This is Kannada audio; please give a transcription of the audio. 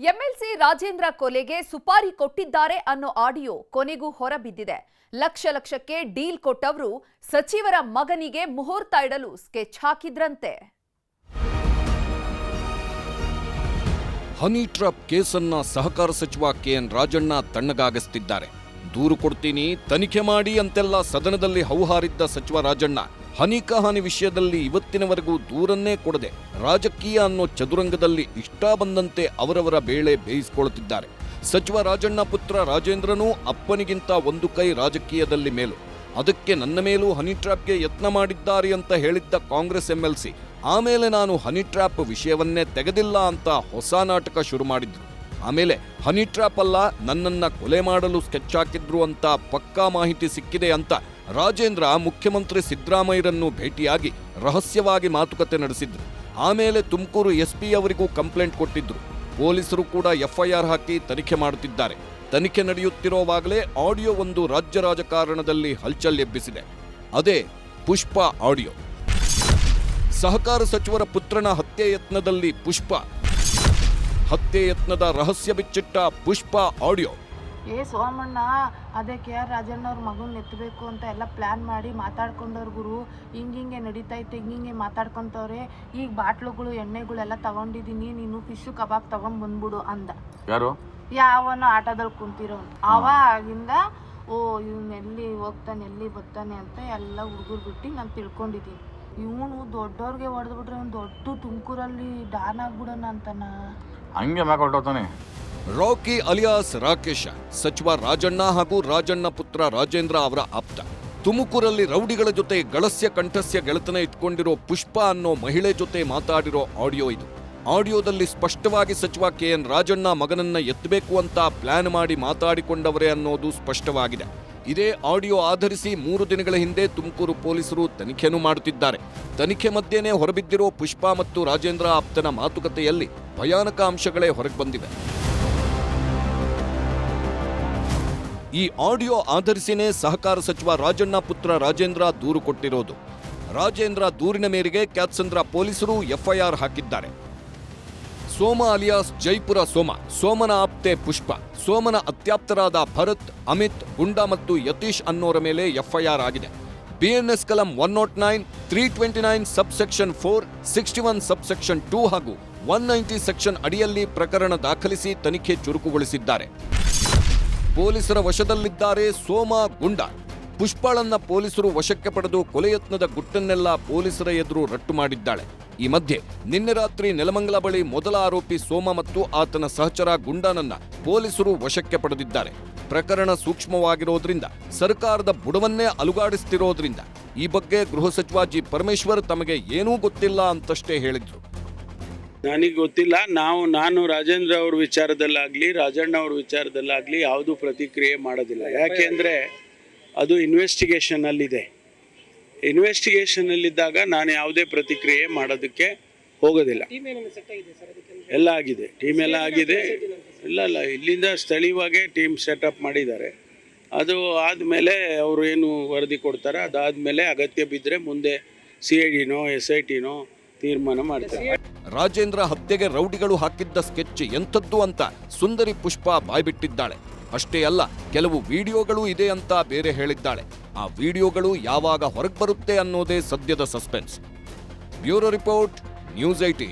ಎಂಎಲ್ಸಿ ರಾಜೇಂದ್ರ ಕೊಲೆಗೆ ಸುಪಾರಿ ಕೊಟ್ಟಿದ್ದಾರೆ ಅನ್ನೋ ಆಡಿಯೋ ಕೊನೆಗೂ ಹೊರಬಿದ್ದಿದೆ. ಲಕ್ಷ ಲಕ್ಷಕ್ಕೆ ಡೀಲ್ ಕೊಟ್ಟವರು ಸಚಿವರ ಮಗನಿಗೆ ಮುಹೂರ್ತ ಇಡಲು ಸ್ಕೆಚ್ ಹಾಕಿದ್ರಂತೆ. ಹನಿ ಟ್ರಾಪ್ ಕೇಸನ್ನ ಸಹಕಾರ ಸಚಿವ ಕೆಎನ್ ರಾಜಣ್ಣ ತಣ್ಣಗಾಗಿಸ್ತಿದ್ದಾರೆ. ದೂರು ಕೊಡ್ತೀನಿ, ತನಿಖೆ ಮಾಡಿ ಅಂತೆಲ್ಲ ಸದನದಲ್ಲಿ ಹೌಹಾರಿದ್ದ ಸಚಿವ ರಾಜಣ್ಣ ಹನಿ ಕಹಾನಿ ವಿಷಯದಲ್ಲಿ ಇವತ್ತಿನವರೆಗೂ ದೂರನ್ನೇ ಕೊಡದೆ ರಾಜಕೀಯ ಅನ್ನೋ ಚದುರಂಗದಲ್ಲಿ ಇಷ್ಟ ಬಂದಂತೆ ಅವರವರ ಬೇಳೆ ಬೇಯಿಸಿಕೊಳ್ಳುತ್ತಿದ್ದಾರೆ ಸಚಿವ ರಾಜಣ್ಣ ಪುತ್ರ ರಾಜೇಂದ್ರನೂ ಅಪ್ಪನಿಗಿಂತ ಒಂದು ಕೈ ರಾಜಕೀಯದಲ್ಲಿ ಮೇಲು. ಅದಕ್ಕೆ ನನ್ನ ಮೇಲೂ ಹನಿ ಟ್ರ್ಯಾಪ್ಗೆ ಯತ್ನ ಮಾಡಿದ್ದಾರೆ ಅಂತ ಹೇಳಿದ್ದ ಕಾಂಗ್ರೆಸ್ ಎಂಎಲ್ಸಿ, ಆಮೇಲೆ ನಾನು ಹನಿ ಟ್ರ್ಯಾಪ್ ವಿಷಯವನ್ನೇ ತೆಗೆದಿಲ್ಲ ಅಂತ ಹೊಸ ನಾಟಕ ಶುರು ಮಾಡಿದ್ರು. ಆಮೇಲೆ ಹನಿ ಟ್ರ್ಯಾಪ್ ಅಲ್ಲ ನನ್ನನ್ನು ಕೊಲೆ ಮಾಡಲು ಸ್ಕೆಚ್ ಹಾಕಿದ್ರು ಅಂತ ಪಕ್ಕಾ ಮಾಹಿತಿ ಸಿಕ್ಕಿದೆ ಅಂತ ರಾಜೇಂದ್ರ ಮುಖ್ಯಮಂತ್ರಿ ಸಿದ್ದರಾಮಯ್ಯರನ್ನು ಭೇಟಿಯಾಗಿ ರಹಸ್ಯವಾಗಿ ಮಾತುಕತೆ ನಡೆಸಿದ್ರು. ಆಮೇಲೆ ತುಮಕೂರು ಎಸ್ಪಿ ಅವರಿಗೂ ಕಂಪ್ಲೇಂಟ್ ಕೊಟ್ಟಿದ್ರು. ಪೊಲೀಸರು ಕೂಡ ಎಫ್ಐಆರ್ ಹಾಕಿ ತನಿಖೆ ಮಾಡುತ್ತಿದ್ದಾರೆ. ತನಿಖೆ ನಡೆಯುತ್ತಿರುವಾಗಲೇ ಆಡಿಯೋ ಒಂದು ರಾಜ್ಯ ರಾಜಕಾರಣದಲ್ಲಿ ಹಲ್ಚಲ್ ಎಬ್ಬಿಸಿದೆ. ಅದೇ ಪುಷ್ಪ ಆಡಿಯೋ. ಸಹಕಾರ ಸಚಿವರ ಪುತ್ರನ ಹತ್ಯೆ ಯತ್ನದಲ್ಲಿ ಪುಷ್ಪ ಹತ್ಯೆ ಯತ್ನದ ರಹಸ್ಯ ಬಿಚ್ಚಿಟ್ಟ ಪುಷ್ಪ ಆಡಿಯೋ. ಏ ಸೋಮಣ್ಣ ಅದೇ ಕೆ ಆರ್ ರಾಜಣ್ಣವ್ರ ಮಗನ ಎತ್ತಬೇಕು ಅಂತ ಎಲ್ಲ ಪ್ಲ್ಯಾನ್ ಮಾಡಿ ಮಾತಾಡ್ಕೊಂಡವ್ರ ಗುರು. ಹಿಂಗಿಂಗೆ ನಡೀತೈತೆ ಹಿಂಗೆ ಮಾತಾಡ್ಕೊಂತವ್ರೆ. ಈಗ ಬಾಟ್ಲುಗಳು ಎಣ್ಣೆಗಳೆಲ್ಲ ತಗೊಂಡಿದ್ದೀನಿ ನೀನು ಫಿಶ್ ಕಬಾಬ್ ತಗೊಂಡ್ ಬಂದ್ಬಿಡು ಅಂದ. ಯಾರು? ಯಾವನೋ ಆಟೋದಲ್ಲಿ ಕುಂತಿರೋ ಅವಾಗಿಂದ ಓ ಇವ್ನು ಎಲ್ಲಿ ಹೋಗ್ತಾನೆ ಎಲ್ಲಿ ಬರ್ತಾನೆ ಅಂತ ಎಲ್ಲ ಹುಡುಗರು ಬಿಟ್ಟು ನಾನು ತಿಳ್ಕೊಂಡಿದ್ದೀನಿ ಇವನು ದೊಡ್ಡವ್ರಿಗೆ ಹೊಡೆದ್ಬಿಟ್ರೆ ಅವ್ನು ದೊಡ್ಡ ತುಮಕೂರಲ್ಲಿ ಡಾನ್ ಆಗ್ಬಿಡೋಣ ಅಂತನಾ? ಹಂಗೆ ಮ್ಯಾಕ್ ಹೊರಟೋತಾನೆ ರಾಕಿ ಅಲಿಯಾಸ್ ರಾಕೇಶ, ಸಚಿವ ರಾಜಣ್ಣ ಹಾಗೂ ರಾಜಣ್ಣ ಪುತ್ರ ರಾಜೇಂದ್ರ ಅವರ ಆಪ್ತ. ತುಮಕೂರಲ್ಲಿ ರೌಡಿಗಳ ಜೊತೆ ಗಳಸ್ಯ ಕಂಠಸ್ಯ ಗೆಳೆತನ ಇಟ್ಕೊಂಡಿರೋ ಪುಷ್ಪ ಅನ್ನೋ ಮಹಿಳೆ ಜೊತೆ ಮಾತಾಡಿರೋ ಆಡಿಯೋ ಇದು. ಆಡಿಯೋದಲ್ಲಿ ಸ್ಪಷ್ಟವಾಗಿ ಸಚಿವ ಕೆ ಎನ್ ರಾಜಣ್ಣ ಮಗನನ್ನ ಎತ್ತಬೇಕು ಅಂತ ಪ್ಲಾನ್ ಮಾಡಿ ಮಾತಾಡಿಕೊಂಡವರೇ ಅನ್ನೋದು ಸ್ಪಷ್ಟವಾಗಿದೆ. ಇದೇ ಆಡಿಯೋ ಆಧರಿಸಿ ಮೂರು ದಿನಗಳ ಹಿಂದೆ ತುಮಕೂರು ಪೊಲೀಸರು ತನಿಖೆಯನ್ನು ಮಾಡುತ್ತಿದ್ದಾರೆ. ತನಿಖೆ ಮಧ್ಯೆನೇ ಹೊರಬಿದ್ದಿರೋ ಪುಷ್ಪ ಮತ್ತು ರಾಜೇಂದ್ರ ಆಪ್ತನ ಮಾತುಕತೆಯಲ್ಲಿ ಭಯಾನಕ ಅಂಶಗಳೇ ಹೊರಗೆ ಬಂದಿವೆ. ಈ ಆಡಿಯೋ ಆಧರಿಸಿನೇ ಸಹಕಾರ ಸಚಿವ ರಾಜಣ್ಣ ಪುತ್ರ ರಾಜೇಂದ್ರ ದೂರು ಕೊಟ್ಟಿರೋದು. ರಾಜೇಂದ್ರ ದೂರಿನ ಮೇರೆಗೆ ಕ್ಯಾತ್ಸಂದ್ರ ಪೊಲೀಸರು ಎಫ್ಐಆರ್ ಹಾಕಿದ್ದಾರೆ. ಸೋಮ ಅಲಿಯಾಸ್ ಜೈಪುರ ಸೋಮ, ಸೋಮನ ಆಪ್ತೆ ಪುಷ್ಪ. ಸೋಮನ ಅತ್ಯಾಪ್ತರಾದ ಭರತ್, ಅಮಿತ್, ಗುಂಡಾ ಮತ್ತು ಯತೀಶ್ ಅನ್ನೋರ ಮೇಲೆ ಎಫ್ಐಆರ್ ಆಗಿದೆ. ಬಿಎನ್ಎಸ್ ಕಲಂ one nought nine, three twenty nine sub section four, sixty one sub section two ಹಾಗೂ ಒನ್ ನೈಂಟಿ ಸೆಕ್ಷನ್ ಅಡಿಯಲ್ಲಿ ಪ್ರಕರಣ ದಾಖಲಿಸಿ ತನಿಖೆ ಚುರುಕುಗೊಳಿಸಿದ್ದಾರೆ. ಪೊಲೀಸರ ವಶದಲ್ಲಿದ್ದಾರೆ ಸೋಮ ಗುಂಡ. ಪುಷ್ಪಾಳನ್ನ ಪೊಲೀಸರು ವಶಕ್ಕೆ ಪಡೆದು ಕೊಲೆಯತ್ನದ ಗುಟ್ಟನ್ನೆಲ್ಲ ಪೊಲೀಸರ ಎದುರು ರಟ್ಟು ಮಾಡಿದ್ದಾಳೆ. ಈ ಮಧ್ಯೆ ನಿನ್ನೆ ರಾತ್ರಿ ನೆಲಮಂಗಲ ಬಳಿ ಮೊದಲ ಆರೋಪಿ ಸೋಮ ಮತ್ತು ಆತನ ಸಹಚರ ಗುಂಡಾನನ್ನ ಪೊಲೀಸರು ವಶಕ್ಕೆ ಪಡೆದಿದ್ದಾರೆ. ಪ್ರಕರಣ ಸೂಕ್ಷ್ಮವಾಗಿರೋದ್ರಿಂದ, ಸರ್ಕಾರದ ಬುಡವನ್ನೇ ಅಲುಗಾಡಿಸ್ತಿರೋದ್ರಿಂದ ಈ ಬಗ್ಗೆ ಗೃಹ ಸಚಿವ ಜಿ. ಪರಮೇಶ್ವರ್ ತಮಗೆ ಏನೂ ಗೊತ್ತಿಲ್ಲ ಅಂತಷ್ಟೇ ಹೇಳಿದ್ರು. ನನಗೆ ಗೊತ್ತಿಲ್ಲ. ನಾವು, ನಾನು ರಾಜೇಂದ್ರ ಅವ್ರ ವಿಚಾರದಲ್ಲಾಗಲಿ, ರಾಜಣ್ಣ ಅವ್ರ ವಿಚಾರದಲ್ಲಾಗಲಿ ಯಾವುದೂ ಪ್ರತಿಕ್ರಿಯೆ ಮಾಡೋದಿಲ್ಲ. ಯಾಕೆಂದರೆ ಅದು ಇನ್ವೆಸ್ಟಿಗೇಷನಲ್ಲಿದೆ ಇನ್ವೆಸ್ಟಿಗೇಷನಲ್ಲಿದ್ದಾಗ ನಾನು ಯಾವುದೇ ಪ್ರತಿಕ್ರಿಯೆ ಮಾಡೋದಕ್ಕೆ ಹೋಗೋದಿಲ್ಲ. ಎಲ್ಲ ಆಗಿದೆ. ಟೀಮ್ ಎಲ್ಲ ಆಗಿದೆ. ಇಲ್ಲ ಅಲ್ಲ ಇಲ್ಲಿಂದ ಸ್ಥಳೀಯವಾಗೇ ಟೀಮ್ ಸೆಟಪ್ ಮಾಡಿದ್ದಾರೆ. ಅದು ಆದಮೇಲೆ ಅವರು ಏನು ವರದಿ ಕೊಡ್ತಾರೆ? ಅದಾದಮೇಲೆ ಅಗತ್ಯ ಬಿದ್ದರೆ ಮುಂದೆ ಸಿ ಐ ಡಿನೋ ಎಸ್ ಐ ಟಿನೋ ತೀರ್ಮಾನ ಮಾಡ್ತಾರೆ. ರಾಜೇಂದ್ರ ಹತ್ಯೆಗೆ ರೌಡಿಗಳು ಹಾಕಿದ್ದ ಸ್ಕೆಚ್ ಎಂಥದ್ದು ಅಂತ ಸುಂದರಿ ಪುಷ್ಪ ಬಾಯ್ಬಿಟ್ಟಿದ್ದಾಳೆ. ಅಷ್ಟೇ ಅಲ್ಲ, ಕೆಲವು ವಿಡಿಯೋಗಳು ಇದೆ ಅಂತ ಬೇರೆ ಹೇಳಿದ್ದಾಳೆ. ಆ ವಿಡಿಯೋಗಳು ಯಾವಾಗ ಹೊರಗೆ ಬರುತ್ತೆ ಅನ್ನೋದೇ ಸದ್ಯದ suspense. Bureau report, news IT.